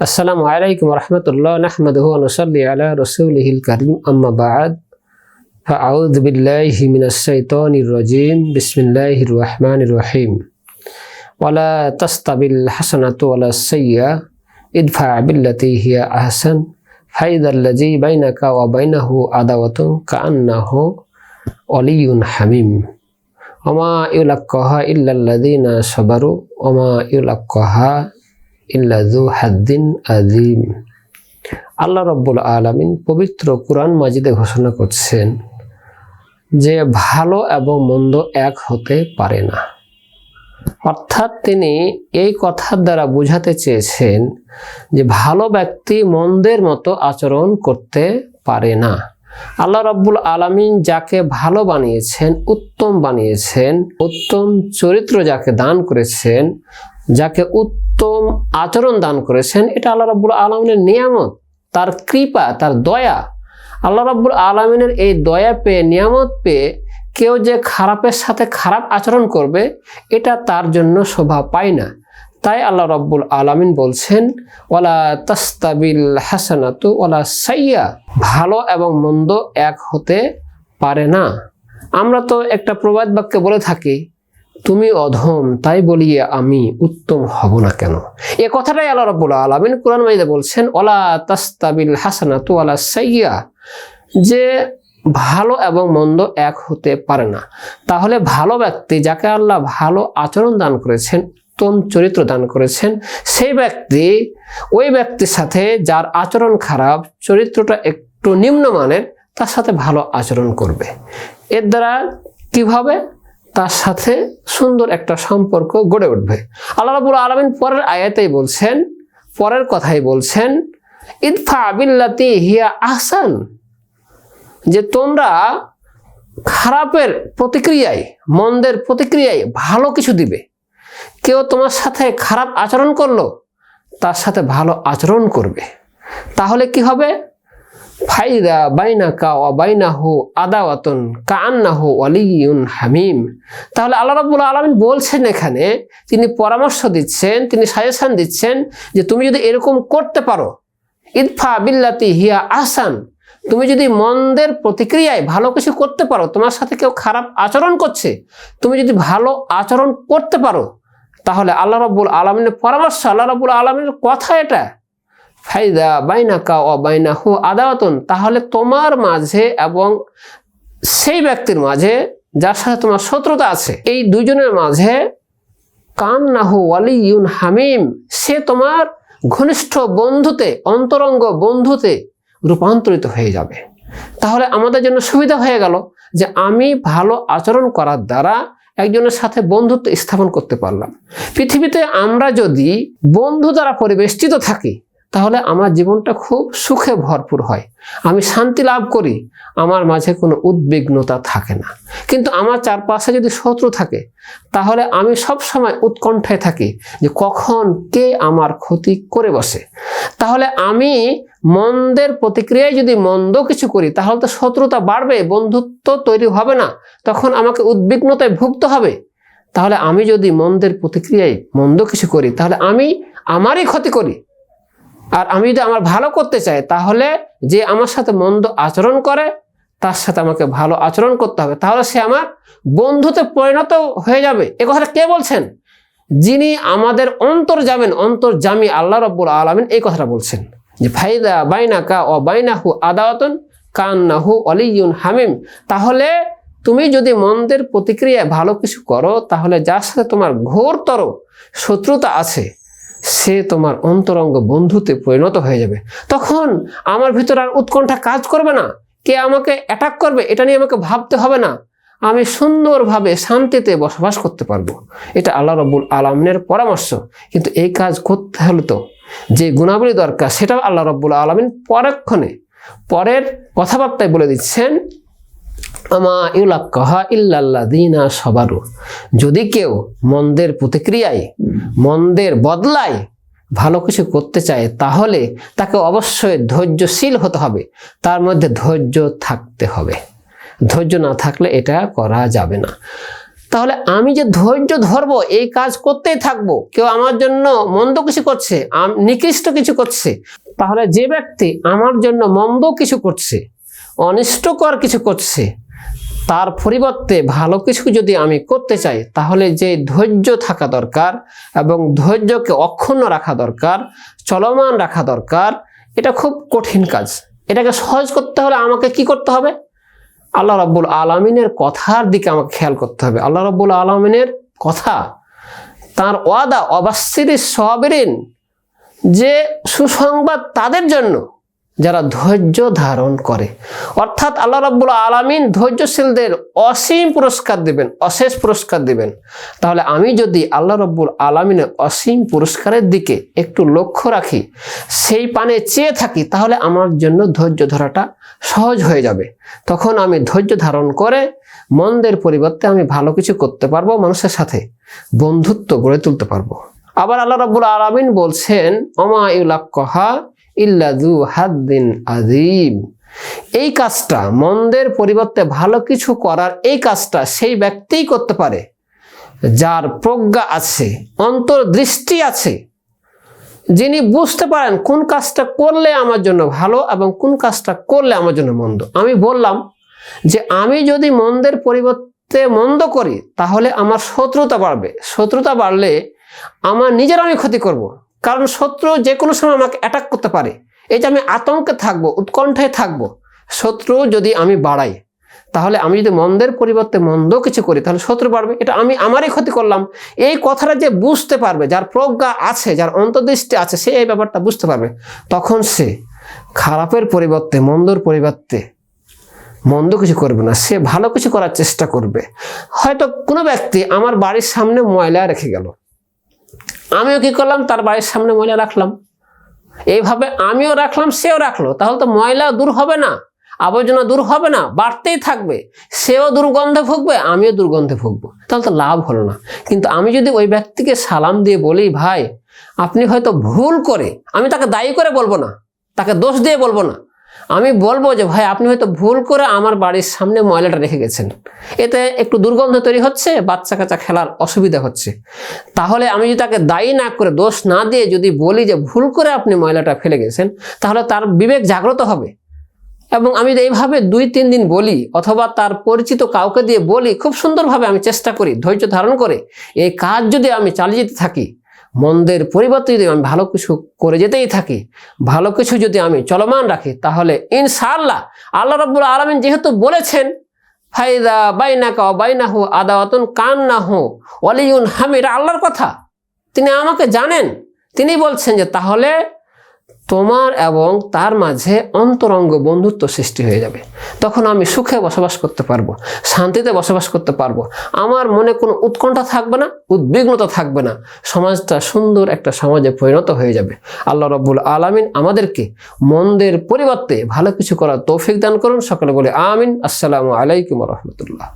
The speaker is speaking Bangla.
আসসালামু আলাইকুম রহমতুল্লাহ নাহমদহু নসল্লি আলা রসুলহিল করিম আম্মা বাদ فأعوذ بالله من الشيطان الرجيم بسم الله الرحمن الرحيم ولا تستوي الحسنة ولا السيئة ادفع بالتي هي أحسن فإذا الذي بينك وبينه عداوة كأنه ولي حميم وما يلقاها إلا الذين صبروا وما يلقاها ইল্লা যু হাদ্দিন আজিম আল্লাহ রব্বুল আলমিন পবিত্র কোরআন মাজিদে ঘোষণা করছেন যে ভালো এবং মন্দ এক হতে পারে না। অর্থাৎ তিনি এই কথার দ্বারা বোঝাতে চেয়েছেন যে ভালো ব্যক্তি মন্দের মতো আচরণ করতে পারে না। আল্লাহ রব্বুল আলমিন যাকে ভালো বানিয়েছেন, উত্তম বানিয়েছেন, উত্তম চরিত্র যাকে দান করেছেন যাকে উত্তম আচরণ দান করেছেন, এটা আল্লাহ রাব্বুল আলমিনের নিয়ামত, তার কৃপা, তার দয়া। আল্লাহ রাব্বুল আলমিনের এই দয়া পেয়ে, নিয়ামত পেয়ে কেউ যে খারাপের সাথে খারাপ আচরণ করবে, এটা তার জন্য শোভা পায় না। তাই আল্লাহ রব্বুল আলমিন বলছেন ওলা তাস্তাবিল হাসানাতু ওলা সাইয়া ভালো এবং মন্দ এক হতে পারে না। আমরা তো একটা প্রবাদ বাক্যে বলে থাকি তুমি অধম, তাই বলিয়ে আমি উত্তম হব না কেন? এ কথাটাই আল্লাহ রব্বুল আলমিন কোরআন মাইদে বলছেন, ওলা তাস্তাবিল হাসানাতু ওলা সাইয়া যে ভালো এবং মন্দ এক হতে পারে না। তাহলে ভালো ব্যক্তি যাকে আল্লাহ ভালো আচরণ দান করেছেন, উত্তম চরিত্র দান করেছেন, সেই ব্যক্তি, ওই ব্যক্তির সাথে যার আচরণ খারাপ, চরিত্রটা একটু নিম্নমানের, তার সাথে ভালো আচরণ করবে। এর দ্বারা কীভাবে তার সাথে সুন্দর একটা সম্পর্ক গড়ে উঠবে। আল্লাহ রাবুল আলমিন পরের আয়াতেই বলছেন, পরের কথাই বলছেন, ইদফা আবিল্লাতি হিয়া আহসান যে তোমরা খারাপের প্রতিক্রিয়ায়, মন্দের প্রতিক্রিয়ায় ভালো কিছু দিবে। কেউ তোমার সাথে খারাপ আচরণ করল, তার সাথে ভালো আচরণ করবে। তাহলে কি হবে? ফাইদা বাইনা কা ওয়া বাইনাহু আদাওয়াতুন কান্নাহু ওয়ালিয়ুন হামিম। তাহলে আল্লাহ রাব্বুল আলামিন বলছেন এখানে, তিনি পরামর্শ দিচ্ছেন, তিনি সাজেশন দিচ্ছেন যে তুমি যদি এরকম করতে পারো, ইদফা বিল্লাতি হিয়া আহসান, তুমি যদি মন্দের প্রতিক্রিয়ায় ভালো কিছু করতে পারো, তোমার সাথে কেউ খারাপ আচরণ করছে, তুমি যদি ভালো আচরণ করতে পারো, তাহলে আল্লাহ রাব্বুল আলমিনের পরামর্শ, আল্লাহ রাব্বুল আলমিনের কথা এটা। ফাইদা বাইনাকা ও বাইনা হু আদাওয়াতন। তাহলে তোমার মাঝে এবং সেই ব্যক্তির মাঝে, যার সাথে তোমার শত্রুতা আছে, এই দুজনের মাঝে কান নাহু ওয়ালি ইউন হামিম। সে তোমার ঘনিষ্ঠ বন্ধুতে, অন্তরঙ্গ বন্ধুতে রূপান্তরিত হয়ে যাবে। তাহলে আমাদের জন্য সুবিধা হয়ে গেল যে আমি ভালো আচরণ করার দ্বারা একজনের সাথে বন্ধুত্ব স্থাপন করতে পারলাম। পৃথিবীতে আমরা যদি বন্ধু দ্বারা পরিবেষ্টিত থাকি তাহলে আমার জীবনটা খুব সুখে ভরপুর হয়। আমি শান্তি লাভ করি, আমার মাঝে কোনো উদ্বিগ্নতা থাকে না। কিন্তু আমার চারপাশে যদি শত্রু থাকে, তাহলে আমি সব সময় উৎকণ্ঠায় থাকি যে কখন কে আমার ক্ষতি করে বসে। তাহলে আমি মন্দের প্রতিক্রিয়ায় যদি মন্দ কিছু করি, তাহলে তো শত্রুতা বাড়বে, বন্ধুত্ব তৈরি হবে না, তখন আমাকে উদ্বিগ্নতায় ভুগতে হবে। তাহলে আমি যদি মন্দের প্রতিক্রিয়ায় মন্দ কিছু করি, তাহলে আমি আমারই ক্ষতি করি। আর আমি যদি আমার ভালো করতে চাই, তাহলে যে আমার সাথে মন্দ আচরণ করে, তার সাথে আমাকে ভালো আচরণ করতে হবে। তাহলে সে আমার বন্ধুতে পরিণত হয়ে যাবে। এ কথাটা কে বলছেন? যিনি আমাদের অন্তর যাবেন, অন্তর জামি আল্লাহ রব্বুল আলমিন এই কথাটা বলছেন। যে ফাইদা বাইনা কা ও বাইনাহু আদাওয়াতন কান কান্নাহু অলিউন হামিম। তাহলে তুমি যদি মন্দের প্রতিক্রিয়ায় ভালো কিছু করো, তাহলে যার সাথে তোমার ঘোরতর শত্রুতা আছে সে তোমার অন্তরঙ্গ বন্ধুতে পরিণত হয়ে যাবে। তখন আমার ভিতর আর উৎকণ্ঠা কাজ করবে না। কে আমাকে অ্যাটাক করবে, এটা নিয়ে আমাকে ভাবতে হবে না। আমি সুন্দরভাবে শান্তিতে বসবাস করতে পারব। এটা আল্লাহ রব্বুল আলমিনের পরামর্শ। কিন্তু এই কাজ করতে হলে তো যে গুণাবলী দরকার, সেটাও আল্লাহ রব্বুল আলমিন পরক্ষণে, পরের কথাবার্তায় বলে দিচ্ছেন আমা ইউলাক্কাহা ইল্লাল্লাহ দিনা সবারু। যদি কেউ মন্দের প্রতিক্রিয়ায়, মন্দের বদলায় ভালো কিছু করতে চায়, তাহলে তাকে অবশ্যই ধৈর্যশীল হতে হবে। তার মধ্যে ধৈর্য থাকতে হবে। ধৈর্য না থাকলে এটা করা যাবে না। তাহলে আমি যে ধৈর্য ধরবো, এই কাজ করতেই থাকব। কেউ আমার জন্য মন্দ কিছু করছে নিকৃষ্ট কিছু করছে। তাহলে যে ব্যক্তি আমার জন্য মন্দ কিছু করছে অনিষ্টকর কিছু করছে, তার পরিবর্তে ভালো কিছু যদি আমি করতে চাই, তাহলে যে ধৈর্য থাকা দরকার এবং ধৈর্যকে অক্ষুণ্ণ রাখা দরকার, চলমান রাখা দরকার, এটা খুব কঠিন কাজ। এটাকে সহজ করতে হলে আমাকে কি করতে হবে? আল্লাহ রাব্বুল আলমিনের কথার দিকে আমাকে খেয়াল করতে হবে। আল্লাহ রাব্বুল আলমিনের কথা, তার ওয়াদা অবাস্তির সবেরিন, যে সুসংবাদ তাদের জন্য যারা ধৈর্য ধারণ করে। অর্থাৎ আল্লাহ রাব্বুল আলামিন ধৈর্যশীলদের অসীম পুরস্কার দিবেন, অশেষ পুরস্কার দিবেন। তাহলে আমি যদি আল্লাহ রব্বুল আলামিনের অসীম পুরস্কারের দিকে একটু লক্ষ্য রাখি, সেই পানে চেয়ে থাকি, তাহলে আমার জন্য ধৈর্য ধরাটা সহজ হয়ে যাবে। তখন আমি ধৈর্য ধারণ করে মন্দের পরিবর্তে আমি ভালো কিছু করতে পারব, মানুষের সাথে বন্ধুত্ব গড়ে তুলতে পারব। আবার আল্লাহ রব্বুল আলামিন বলছেন অমা ইউলাক্কহা ইল্লাদু এই কাজটা, মন্দের পরিবর্তে ভালো কিছু করার এই কাজটা সেই ব্যক্তিই করতে পারে। যার প্রজ্ঞা আছে, অন্তর্দৃষ্টি আছে, যিনি বুঝতে পারেন কোন কাজটা করলে আমার জন্য ভালো এবং কোন কাজটা করলে আমার জন্য মন্দ। আমি বললাম যে, আমি যদি মন্দের পরিবর্তে মন্দ করি, তাহলে আমার শত্রুতা বাড়বে। শত্রুতা বাড়লে আমার নিজের আমি ক্ষতি করব। কারণ শত্রু যে কোনো সময় আমাকে অ্যাটাক করতে পারে। এই যে আমি আতঙ্কে থাকব, উৎকণ্ঠায় থাকব, শত্রু যদি আমি বাড়াই, তাহলে আমি যদি মন্দের পরিবর্তে মন্দ কিছু করি, তাহলে শত্রু বাড়বে। এটা আমি আমারই ক্ষতি করলাম। এই কথাটা যে বুঝতে পারবে, যার প্রজ্ঞা আছে, যার অন্তর্দৃষ্টি আছে, সে এই ব্যাপারটা বুঝতে পারবে। তখন সে খারাপের পরিবর্তে, মন্দর পরিবর্তে মন্দ কিছু করবে না। সে ভালো কিছু করার চেষ্টা করবে। হয়তো কোনো ব্যক্তি আমার বাড়ির সামনে ময়লা রেখে গেল। আমিও কি করলাম? তার বাড়ির সামনে ময়লা রাখলাম। এইভাবে আমিও রাখলাম, সেও রাখল। তাহলে তো ময়লা দূর হবে না, আবর্জনা দূর হবে না, বাড়তেই থাকবে। সেও দুর্গন্ধে ভুগবে, আমিও দুর্গন্ধে ভুগবো। তাহলে তো লাভ হলো না। কিন্তু আমি যদি ওই ব্যক্তিকে সালাম দিয়ে বলি, ভাই, আপনি হয়তো ভুল করে, আমি তাকে দায়ী করে বলব না, তাকে দোষ দিয়ে বলব না আমি বলব যে, ভাই, আপনি হয়তো ভুল করে আমার বাড়ির সামনে ময়লাটা রেখে গেছেন। এতে একটু দুর্গন্ধ তৈরি হচ্ছে, বাচ্চা কাচ্চা খেলার অসুবিধা হচ্ছে। তাহলে আমি যদি তাকে দায়ী না করে, দোষ না দিয়ে যদি বলি যে, ভুল করে আপনি ময়লাটা ফেলে গেছেন তাহলে তার বিবেক জাগ্রত হবে। এবং আমি যদি এইভাবে দুই, তিন দিন বলি, অথবা তার পরিচিত কাউকে দিয়ে বলি, খুব সুন্দরভাবে আমি চেষ্টা করি, ধৈর্য ধারণ করে, এই কাজ যদি আমি চালিয়ে যেতে থাকি মন্দের পরিবর্তে যদি আমি ভালো কিছু করে যেতেই থাকি, ভালো কিছু যদি আমি চলমান রাখি, তাহলে ইনশাআল্লাহ আল্লাহ রব্বুল আলমিন যেহেতু বলেছেন, ফাইদা বাইনা বাইনাকা আদা আদাওয়াতুন কান না হো অলিউন হামির আল্লাহর কথা। তিনি আমাকে জানেন। তিনি বলছেন যে তাহলে তোমার এবং তার মাঝে অন্তরঙ্গ বন্ধুত্ব সৃষ্টি হয়ে যাবে। তখন আমি সুখে বসবাস করতে পারব, শান্তিতে বসবাস করতে পারব। আমার মনে কোনো উৎকণ্ঠা থাকবে না, উদ্বিগ্নতা থাকবে না। সমাজটা সুন্দর একটা সমাজে পরিণত হয়ে যাবে। আল্লাহ রব্বুল আলামিন আমাদেরকে মন্দের পরিবর্তে ভালো কিছু করার তৌফিক দান করুন। সকলে বলে আমিন। আসসালামু আলাইকুম রহমতুল্লাহ।